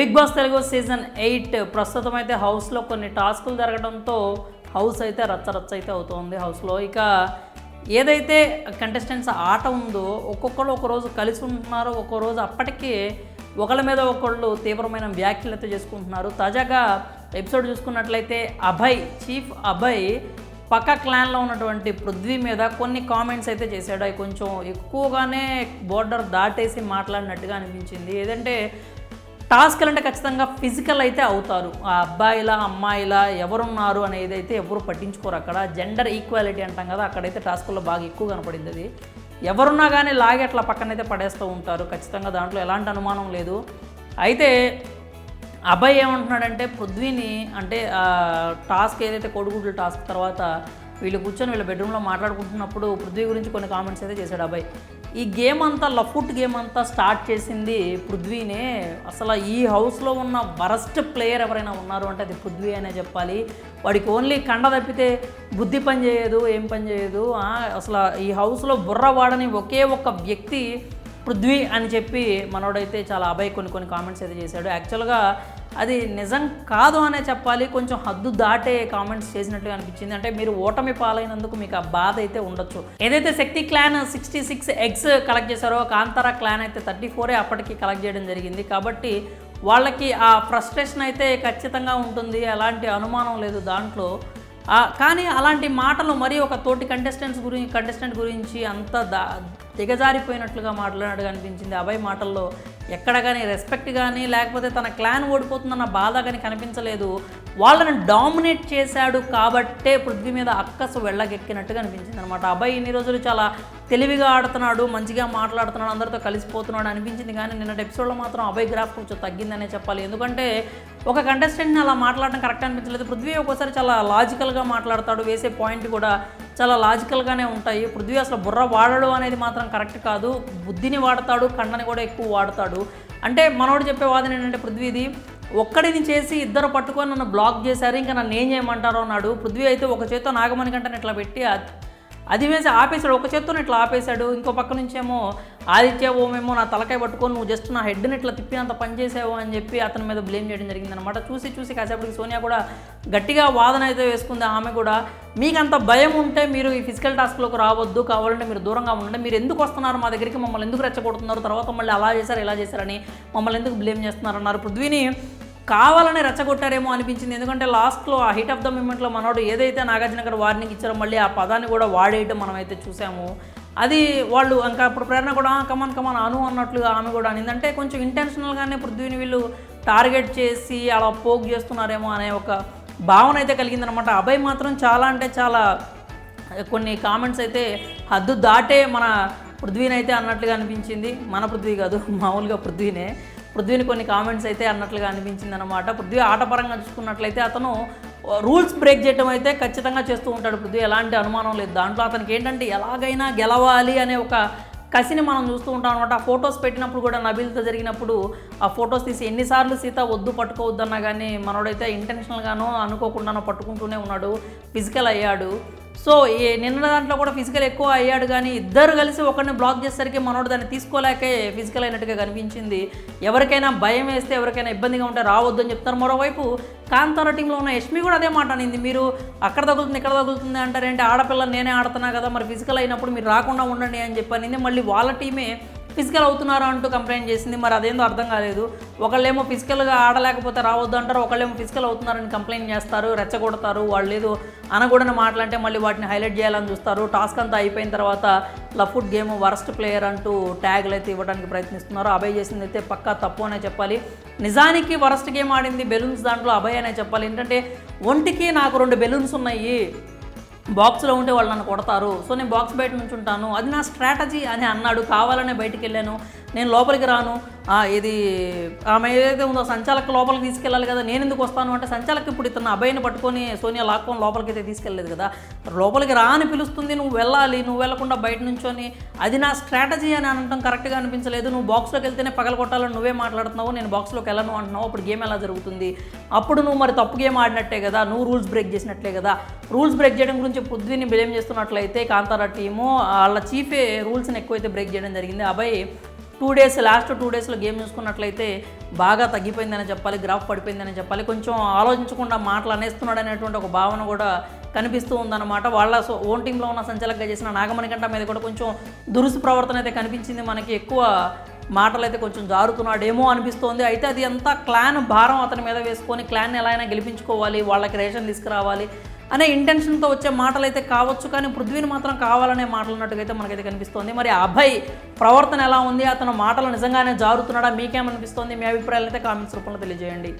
Big boss Telugu season eight ప్రస్తుతం అయితే హౌస్లో కొన్ని టాస్కులు జరగడంతో హౌస్ అయితే రచ్చరచ్చ అయితే అవుతోంది హౌస్లో. ఇక ఏదైతే కంటెస్టెంట్స్ ఆట ఉందో ఒక్కొక్కరు ఒకరోజు కలిసి ఉంటున్నారు ఒక్కో రోజు అప్పటికే ఒకళ్ళ మీద ఒకళ్ళు తీవ్రమైన వ్యాఖ్యలు అయితే చేసుకుంటున్నారు. తాజాగా ఎపిసోడ్ చూసుకున్నట్లయితే అభయ్ చీఫ్ అభయ్ పక్క క్లాన్లో ఉన్నటువంటి పృథ్వీ మీద కొన్ని కామెంట్స్ అయితే చేశాడు. అవి కొంచెం ఎక్కువగానే బోర్డర్ దాటేసి మాట్లాడినట్టుగా అనిపించింది. ఏదంటే టాస్క్లు అంటే ఖచ్చితంగా ఫిజికల్ అయితే అవుతారు. ఆ అబ్బాయిలా అమ్మాయిలా ఎవరున్నారు అనేది అయితే ఎవరు పట్టించుకోరు అక్కడ. జెండర్ ఈక్వాలిటీ అంటాం కదా అక్కడైతే టాస్కుల్లో బాగా ఎక్కువ కనపడింది అది. ఎవరున్నా కానీ లాగి అట్లా పక్కనైతే పడేస్తూ ఉంటారు. ఖచ్చితంగా దాంట్లో ఎలాంటి అనుమానం లేదు. అయితే అబ్బాయి ఏమంటున్నాడంటే పృథ్వీని అంటే టాస్క్ ఏదైతే కోడిగుడ్ల టాస్క్ తర్వాత వీళ్ళు కూర్చొని వీళ్ళ బెడ్రూమ్లో మాట్లాడుకుంటున్నప్పుడు పృథ్వీ గురించి కొన్ని కామెంట్స్ అయితే చేశాడు అబ్బాయి. ఈ గేమ్ అంతా లఫుట్ గేమ్ అంతా స్టార్ట్ చేసింది పృథ్వీనే. అసలు ఈ హౌస్లో ఉన్న వరస్ట్ ప్లేయర్ ఎవరైనా ఉన్నారు అంటే అది పృథ్వీ అనే చెప్పాలి. వాడికి ఓన్లీ కండ తప్పితే బుద్ధి పని చేయదు ఏం పని చేయదు. అసలు ఈ హౌస్లో బుర్ర వాడని ఒకే ఒక్క వ్యక్తి పృథ్వీ అని చెప్పి మనోడైతే చాలా అభయ్ కొన్ని కొన్ని కామెంట్స్ అయితే చేశాడు. యాక్చువల్గా అది నిజం కాదు అనే చెప్పాలి. కొంచెం హద్దు దాటే కామెంట్స్ చేసినట్టుగా అనిపించింది. అంటే మీరు ఓటమి పాలైనందుకు మీకు ఆ బాధ అయితే ఉండొచ్చు. ఏదైతే Shakti clan sixty six eggs collect చేశారో కాంతారా క్లాన్ అయితే థర్టీ ఫోరే అప్పటికి కలెక్ట్ చేయడం జరిగింది. కాబట్టి వాళ్ళకి ఆ ఫ్రస్ట్రేషన్ అయితే ఖచ్చితంగా ఉంటుంది. ఎలాంటి అనుమానం లేదు దాంట్లో. కానీ అలాంటి మాటలు మరి ఒక తోటి కంటెస్టెంట్స్ గురించి కంటెస్టెంట్ గురించి అంత దా దిగజారిపోయినట్లుగా మాట్లాడినట్టుగా అనిపించింది. అభయ్ మాటల్లో ఎక్కడ కానీ రెస్పెక్ట్ కానీ లేకపోతే తన క్లాన్ ఓడిపోతుందన్న బాధ కానీ కనిపించలేదు. వాళ్ళని డామినేట్ చేశాడు కాబట్టే పృథ్వీ మీద అక్కసు వెళ్ళగెక్కినట్టుగా అనిపించింది అనమాట అబ్బాయి ఇన్ని రోజులు చాలా తెలివిగా ఆడుతున్నాడు మంచిగా మాట్లాడుతున్నాడు అందరితో కలిసిపోతున్నాడు అనిపించింది. కానీ నిన్నటి ఎపిసోడ్లో మాత్రం అబ్బాయి గ్రాఫ్ కొంచెం తగ్గిందనే చెప్పాలి. ఎందుకంటే ఒక కంటెస్టెంట్ని అలా మాట్లాడడం కరెక్ట్ అనిపించలేదు. పృథ్వీ ఒక్కోసారి చాలా లాజికల్గా మాట్లాడతాడు వేసే పాయింట్ కూడా చాలా లాజికల్గానే ఉంటాయి. పృథ్వీ అసలు బుర్ర వాడడు అనేది మాత్రం కరెక్ట్ కాదు. బుద్ధిని వాడతాడు కండని కూడా ఎక్కువ వాడతాడు. అంటే మనోడు చెప్పే వాదన ఏంటంటే పృథ్వీది ఒక్కడిని చేసి ఇద్దరు పట్టుకొని నన్ను బ్లాక్ చేశారు. ఇంకా నన్ను ఏం చేయమంటారో అన్నాడు. పృథ్వీ అయితే ఒక చేత్తో నాగమణి కంటే ఇట్లా పెట్టి అది వేసి ఆపేశాడు. ఒక చేత్తో ఇట్లా ఆపేశాడు. ఇంకో పక్క నుంచేమో ఆదిత్య ఓమేమో నా తలకాయ పట్టుకొని నువ్వు జస్ట్ నా హెడ్ని ఇట్లా తిప్పినంత పని చేసావు అని చెప్పి అతని మీద బ్లేమ్ చేయడం జరిగింది అనమాట చూసి చూసి కాసేపటికి సోనియా కూడా గట్టిగా వాదన అయితే వేసుకుంది ఆమె కూడా. మీకు అంత భయం ఉంటే మీరు ఈ ఫిజికల్ టాస్క్లోకి రావద్దు. కావాలంటే మీరు దూరంగా ఉండండి. మీరు ఎందుకు వస్తున్నారు మా దగ్గరికి? మమ్మల్ని ఎందుకు రెచ్చగొడుతున్నారు? తర్వాత మళ్ళీ అలా చేశారు ఇలా చేశారని మమ్మల్ని ఎందుకు బ్లేమ్ చేస్తున్నారు అన్నారు. పృథ్వీని కావాలని రెచ్చగొట్టారేమో అనిపించింది. ఎందుకంటే లాస్ట్లో ఆ హిట్ ఆఫ్ ద మూమెంట్లో మనోడు ఏదైతే నాగార్జున గారు వార్నింగ్ ఇచ్చారో మళ్ళీ ఆ పదాన్ని కూడా వాడేయటం మనమైతే చూసాము. అది వాళ్ళు ఇంకా అప్పుడు ప్రేరణ కూడా కమాన్ కమాన్ అను అన్నట్లుగా ఆమె కూడా అనింది. అంటే కొంచెం ఇంటెన్షనల్గానే పృథ్వీని వీళ్ళు టార్గెట్ చేసి అలా పోక్ చేస్తున్నారేమో అనే ఒక భావన అయితే కలిగిందనమాట అభయ్ మాత్రం చాలా అంటే చాలా కొన్ని కామెంట్స్ అయితే హద్దు దాటే మన పృథ్వీని అయితే అన్నట్లుగా అనిపించింది. మన పృథ్వీ కాదు మామూలుగా పృథ్వీనే. పృథ్వీని కొన్ని కామెంట్స్ అయితే అన్నట్లుగా అనిపించింది అనమాట పృథ్వీ ఆటపరంగా చూసుకున్నట్లయితే అతను రూల్స్ బ్రేక్ చేయడం అయితే ఖచ్చితంగా చేస్తూ ఉంటాడు పృథ్వీ. ఎలాంటి అనుమానం లేదు. దాంట్లో అతనికి ఏంటంటే ఎలాగైనా గెలవాలి అనే ఒక కసిని మనం చూస్తూ ఉంటాం అనమాట ఆ ఫొటోస్ పెట్టినప్పుడు కూడా నబీల్తో జరిగినప్పుడు ఆ ఫొటోస్ తీసి ఎన్నిసార్లు సీత వద్దు పట్టుకోవద్దన్నా కానీ మనోడైతే ఇంటెన్షనల్గానో అనుకోకుండానో పట్టుకుంటూనే ఉన్నాడు. ఫిజికల్ అయ్యాడు. సో నిన్న దాంట్లో కూడా ఫిజికల్ ఎక్కువ అయ్యాడు కానీ ఇద్దరు కలిసి ఒకరిని బ్లాక్ చేసేసరికి మనోడు దాన్ని తీసుకోలేకే ఫిజికల్ అయినట్టుగా కనిపించింది. ఎవరికైనా భయం వేస్తే ఎవరికైనా ఇబ్బందిగా ఉంటే రావద్దు అని చెప్తారు మరోవైపు కాంతార టీంలో ఉన్న యష్మి కూడా అదే మాట అనింది. మీరు అక్కడ తగులుతుంది ఇక్కడ తగులుతుంది అంటారేంటి ఆడపిల్ల నేనే ఆడుతున్నా కదా మరి ఫిజికల్ అయినప్పుడు మీరు రాకుండా ఉండండి అని చెప్పి అనింది. మళ్ళీ వాళ్ళ టీమే ఫిజికల్ అవుతున్నారు అంటూ కంప్లైంట్ చేసింది. మరి అదేందో అర్థం కాలేదు. ఒకళ్ళేమో ఫిజికల్గా ఆడలేకపోతే రావద్దు అంటారు. ఒకళ్ళేమో ఫిజికల్ అవుతున్నారని కంప్లైంట్ చేస్తారు రెచ్చగొడతారు. వాళ్ళు ఏదో అనగూడని మాటలంటే మళ్ళీ వాటిని హైలైట్ చేయాలని చూస్తారు. టాస్క్ అంతా అయిపోయిన తర్వాత లఫుడ్ గేమ్ వరస్ట్ ప్లేయర్ అంటూ ట్యాగ్లు అయితే ఇవ్వడానికి ప్రయత్నిస్తున్నారు. అభయ్ చేసింది అయితే పక్కా తప్పు అనే చెప్పాలి. నిజానికి వరస్ట్ గేమ్ ఆడింది బెలూన్స్ దాంట్లో అభయ్ అనే చెప్పాలి. ఏంటంటే ఒంటికి నాకు రెండు బెలూన్స్ ఉన్నాయి. బాక్స్లో ఉంటే వాళ్ళు నన్ను కొడతారు. సో నేను బాక్స్ బయట నుంచి ఉంటాను అది నా స్ట్రాటజీ అని అన్నాడు. కావాలనే బయటికి వెళ్ళాను. నేను లోపలికి రాను. ఇది ఆమె ఏదైతే ఉందో సంచాలక లోపలికి తీసుకెళ్ళాలి కదా నేను ఎందుకు వస్తాను అంటే సంచాలక ఇప్పుడు ఇతను అబ్బాయిని పట్టుకొని సోనియా లాక్కొని లోపలికి అయితే తీసుకెళ్ళలేదు కదా. లోపలికి రా అని పిలుస్తుంది నువ్వు వెళ్ళాలి నువ్వు వెళ్ళకుండా బయట నుంచొని. అది నా స్ట్రాటజీ అని అనడం కరెక్ట్గా అనిపించలేదు. నువ్వు బాక్స్లోకి వెళ్తేనే పగల కొట్టాలని నువ్వే మాట్లాడుతున్నావు నేను బాక్స్లోకి వెళ్ళను అంటున్నావు. అప్పుడు గేమ్ ఎలా జరుగుతుంది? అప్పుడు నువ్వు మరి తప్పు గేమ్ ఆడినట్టే కదా నువ్వు రూల్స్ బ్రేక్ చేసినట్లే కదా. రూల్స్ బ్రేక్ చేయడం గురించి పృథ్వీని బ్లేమ్ చేస్తున్నట్లయితే కాంతారా టీము వాళ్ళ చీఫే రూల్స్ని ఎక్కువైతే బ్రేక్ చేయడం జరిగింది. అబ్బాయి టూ డేస్ లాస్ట్ టూ డేస్లో గేమ్ చూసుకున్నట్లయితే బాగా తగ్గిపోయిందని చెప్పాలి గ్రాఫ్ పడిపోయిందని చెప్పాలి. కొంచెం ఆలోచించకుండా మాటలు అనేస్తున్నాడు అనేటువంటి ఒక భావన కూడా కనిపిస్తూ ఉందన్నమాట. వాళ్ళ సో ఓన్ టీంలో ఉన్న సంచలకగా చేసిన నాగమణికంట మీద కూడా కొంచెం దురుసు ప్రవర్తన అయితే కనిపించింది. మనకి ఎక్కువ మాటలు అయితే కొంచెం జారుతున్నాడేమో అనిపిస్తోంది. అయితే అది అంతా క్లాన్ భారం అతని మీద వేసుకొని క్లాన్ ఎలా అయినా గెలిపించుకోవాలి వాళ్ళకి రేషన్ తీసుకురావాలి అనే ఇంటెన్షన్తో వచ్చే మాటలు అయితే కావచ్చు కానీ పృథ్వీని మాత్రం కావాలనే మాటలు ఉన్నట్టుగా అయితే మనకైతే కనిపిస్తోంది. మరి అభయ్ ప్రవర్తన ఎలా ఉంది? అతను మాటలు నిజంగానే జారుతున్నాడా? మీకేమనిపిస్తోంది? మీ అభిప్రాయాలు అయితే కామెంట్స్ రూపంలో తెలియజేయండి.